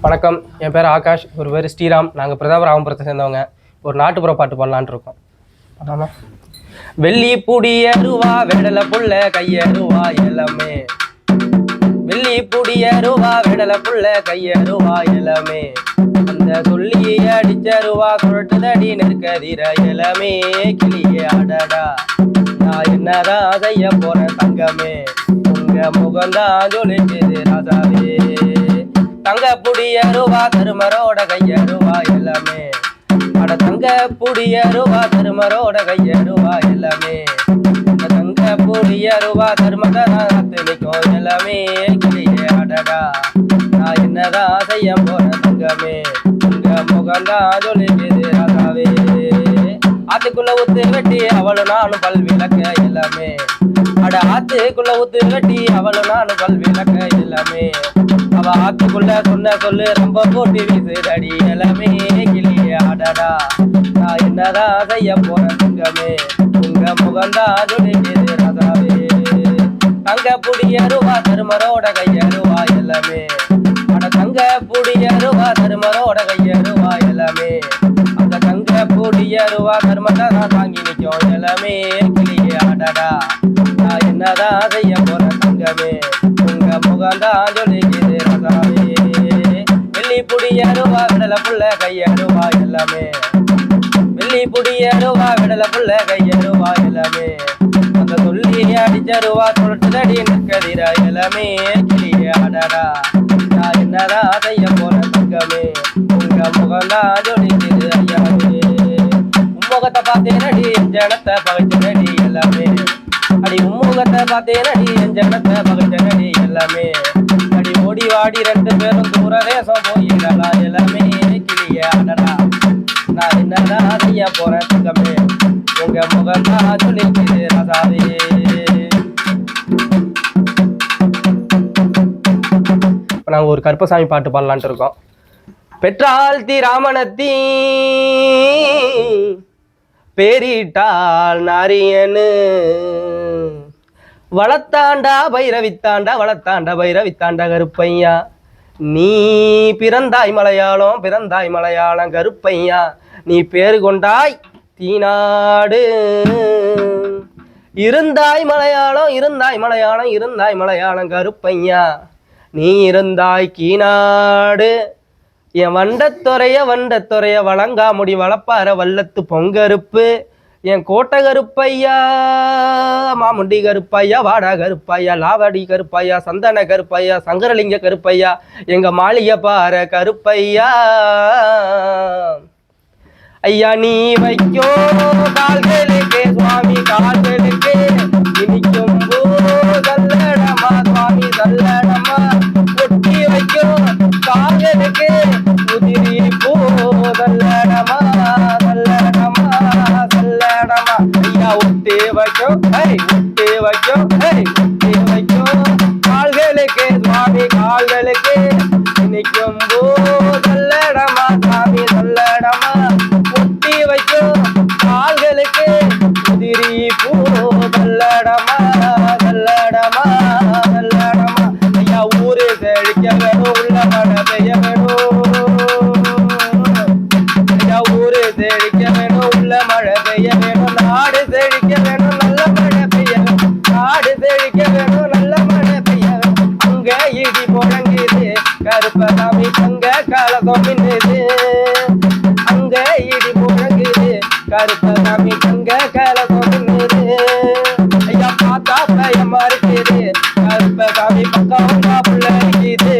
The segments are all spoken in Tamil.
வணக்கம். என் பேர் ஆகாஷ். ஒரு பேர் ஸ்ரீராம். நாங்கள் பிரதாப ராமபுரத்தை சேர்ந்தவங்க. ஒரு நாட்டுப்புற பாட்டு பாடலான்ட்டு இருக்கோம். வெள்ளி புடியருவா வெடல புள்ள கையருவா எல்லாமே வெள்ளி புடியருவா வெடல புள்ள கையருவா எல்லாமே அந்த சொல்லி அடிச்சருவா குரட்டுதடி நெருக்கதிர எல்லாமே கிளியே அடடா. நான் என்னதான் செய்ய போறேன் தங்கமே. உங்க முகம்தான் ஜொலிக்குது ராசாவே தங்க புடியருவா கருமரோட கையருவா எல்லாமே. அட தங்க புடியருவா கருமரோட கையருவா எல்லாமே. அந்த தங்க புடியருவா கருமதான் நிற்கும் எல்லாமே. கிளியே அடடா நான் என்னதான் செய்ய போறேன் தங்கமே. உங்க முகம்தான் ஜொலிக்குது ராதாவே. அதுக்குள்ள ஒத்து வெட்டி அவளும் நானும் பல் எல்லாமே. அட ஆத்துக்குள்ள ஊத்து வெட்டி அவளும் நானும் பல் விளக்க எல்லாமே. அவ ஆத்துக்குள்ள சொன்ன சொல்லு ரொம்ப போட்டு வீசுதடி எல்லாமே கிளியே அடடா நான் என்னதான் செய்ய போறேன் தங்கமே உங்க முகம்தான் ஜொலிக்குது ராசாவே. தங்க புடியருவா தருமரோட கையருவா எல்லாமே. அட தங்க புடியருவா தருமரோட கையருவா எல்லாமே. அந்த தங்க புடியருவா தருமத்தை நான் தாங்கி நிற்கும் எல்லாமே. கிளியே நான் என்னதான் செய்ய போறேன் தங்கமே? உங்க முகம்தான் ஜொலிக்குது ரசாவே வெள்ளி புடியருவா விடல புள்ள கையருவா எல்லாமே. வெள்ளி புடியருவா விடல புள்ள கையருவா எல்லாமே. அந்த சொல்லி அடிச்சருவா சொல்லிட்டுதடி நிற்கதிரா எல்லாமே. கிளியே நான் என்னதான் செய்ய போறேன் தங்கமே? உங்க முகம்தான் ஜொலிக்குது ஐயாவே. முகத்தை பார்த்தேன் அடி ஜனத்தை பகைச்சனடி பார்த்தேன் பார்த்தேனடி என் எல்லாமே. அடி ஓடி வாடி ரெண்டு பேரும் தூர தேசம் போயிடலாம் எல்லாமே. கிளிய அடடா நான் என்னதான் செய்ய போறேன் தங்கமே. உங்க முகம்தான் ஜொலிக்குது இப்போ நாங்கள் ஒரு கருப்பசாமி பாட்டு பாடலான்ட்டு இருக்கோம். பெற்றால் தீராமணத்தீ பேரிட்டால் நாரியனு. வளத்தாண்டா பைரவித்தாண்டா வளத்தாண்டா பைரவித்தாண்டா கருப்பையா. நீ பிறந்தாய் மலையாளம் பிறந்தாய் மலையாளம் கருப்பையா. நீ பேரு கொண்டாய் தீநாடு. இருந்தாய் மலையாளம் இருந்தாய் மலையாளம் இருந்தாய் மலையாளம் கருப்பையா. நீ இருந்தாய் கீநாடு. என் வண்டத்துறைய வண்டத்துறைய வழங்காமுடி வளப்பார வல்லத்து பொங்கருப்பு. என் கோட்டை கருப்பையா மாமுண்டி கருப்பையா வாடா கருப்பையா லாவடி கருப்பையா சந்தன கருப்பையா சங்கரலிங்க கருப்பையா எங்க மாளிகை பாற கருப்பையா. ஐயா நீ வைக்கும் கால்களுக்கு சுவாமி கால்களுக்கு. கருப்பசாமி தங்க காலகம் மின்னுது அங்க இடி முழங்குது. கருப்பசாமி தங்க காலகம் மின்னுது ஐயா பார்த்தா பயமா இருக்குது. கருப்பசாமி பக்கம் புள்ள இருக்குது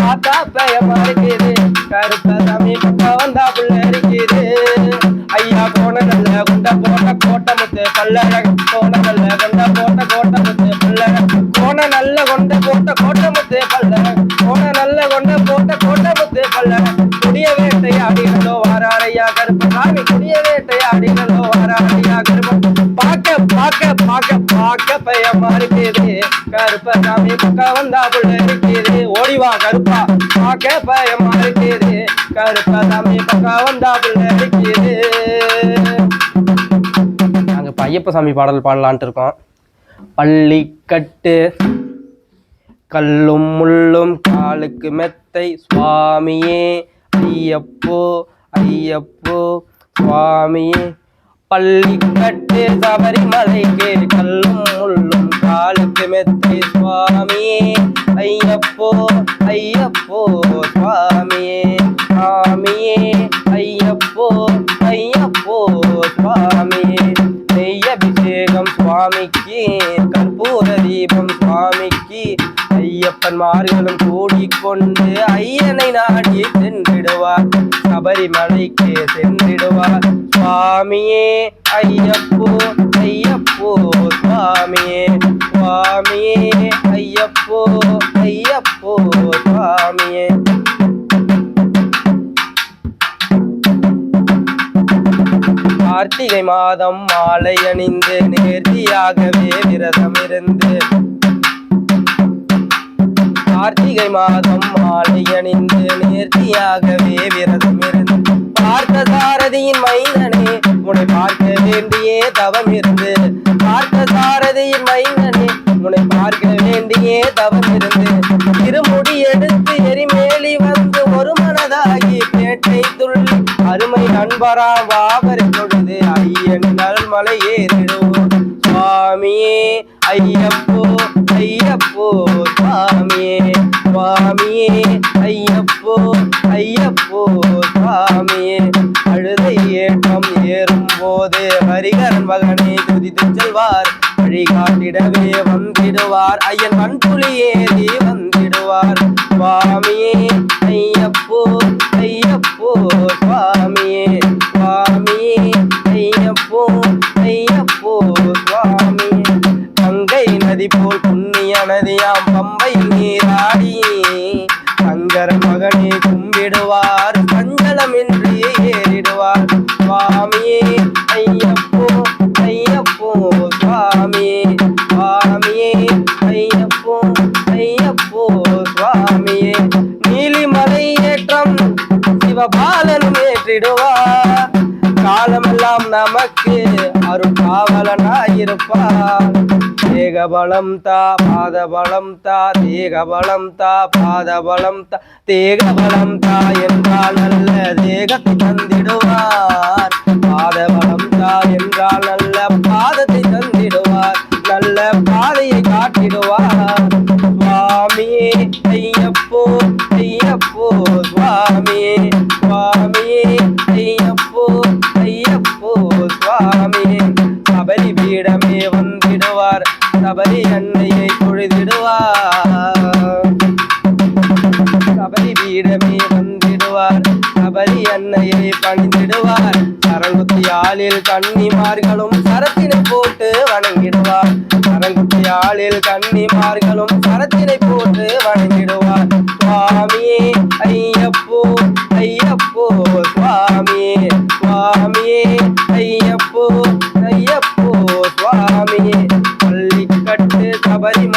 பார்த்தா பயமா இருக்குது. கருப்பசாமி பக்கம் வந்தா புள்ள இருக்குது ஐயா போன நல்ல குண்ட போட்ட கோட்டை முத்து அப்படின்னு வாராரையா கருப்பு சாமி குடிய வேட்டையாடிகளோ வாராரையா கருப்பு பார்க்க பார்க்க பார்க்க பார்க்க பயமா இருக்குது கருப்ப சாமி பக்கம் வந்தா புள்ள இருக்குது ஓடிவா கருப்பா பார்க்க பயமா இருக்குது கருப்ப சாமி பக்கம் வந்தா புள்ள இருக்குது நாங்கள் ஐயப்ப சாமி பாடல் பாடலான்ட்டு இருக்கோம். பள்ளிக்கட்டு கல்லும் முள்ளும் காலுக்கு மெத்தை சுவாமியே. ஐயப்போ ஐயப்போ சுவாமியே. பள்ளிக்கட்டு சபரிமலைக்கு கல்லும் முள்ளும் காலுக்கு மெத்தை சுவாமியே. ஐயப்போ ஐயப்போ சுவாமியே. சுவாமியே ஐயப்போ ஐயப்போ சுவாமியே. நெய் அபிஷேகம் சுவாமிக்கு கற்பூர தீபம் சுவாமிக்கு. ஐயப்பன்மார்களும் கூடிக்கொண்டு ஐயனை நாடி சென்றிடுவார் சபரிமலைக்கு சென்றிடுவார் சுவாமியே ஐயப்போ ஐயப்போ சுவாமியே. சுவாமியே ஐயப்போ ஐயப்போ சுவாமியே. கார்த்திகை மாதம் மாலை அணிந்து நேர்த்தியாகவே விரதம் இருந்து கார்த்திகை மாதம் மாலை அணிந்து நேர்த்தியாகவே விரதம் இருந்து பார்த்த சாரதியின் மைந்தனே உன்னை பார்க்க வேண்டியே தவம் இருந்து. பார்த்த சாரதியின் மைந்தனே உன்னை பார்க்க வேண்டியே தவம் இருந்து. திருமுடி எடுத்து எரிமேலி வந்து ஒரு மனதாகி பேட்டை துள்ளி அருமை நண்பரா வாவரை தொழுது ஐயன் நல்மலை ஏறிடுவோம். சுவாமியே ஐயப்போ ஐயப்போ சாமியே சுவாமியே ஐயப்போ ஐயப்போ சாமியே. அழுதை ஏற்றம் ஏறும் போது ஹரிகரன் மகனை துதித்து செல்வார். வழிகாட்டிடவே வந்திடுவார். ஐயன் மண்புலி ஏறி வந்திடுவார் சுவாமியே ஐயப்போ ஐயப்போ எல்லாம் நமக்கு அருட்காவலனா அருட்காவலனாயிருப்பார் தேகபலம் தா பாதபலம் தா தேகபலம் தா பாதபலம் தா தேகபலம் தா என்றால் நல்ல தேகத்தை தந்திடுவார். பாதபலம் சபரி அன்னையை தொழுதிடுவார் சபரி பீடமே வந்திடுவார். சபரி அன்னையை பணிந்திடுவார். சரங்குத்தியாளில் கன்னிமார்களும் சரத்தினை போட்டு வணங்கிடுவார். சரங்குத்தியாளில் கன்னிமார்களும் சரத்தினை போட்டு வணங்கி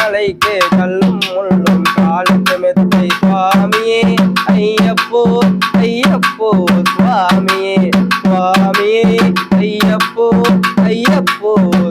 நாளைக்கு கல்லும் முள்ளும் காலுக்கு மெத்தை சுவாமியே. ஐயப்போ ஐயப்போ சுவாமியே. சுவாமியே ஐயப்போ ஐயப்போ.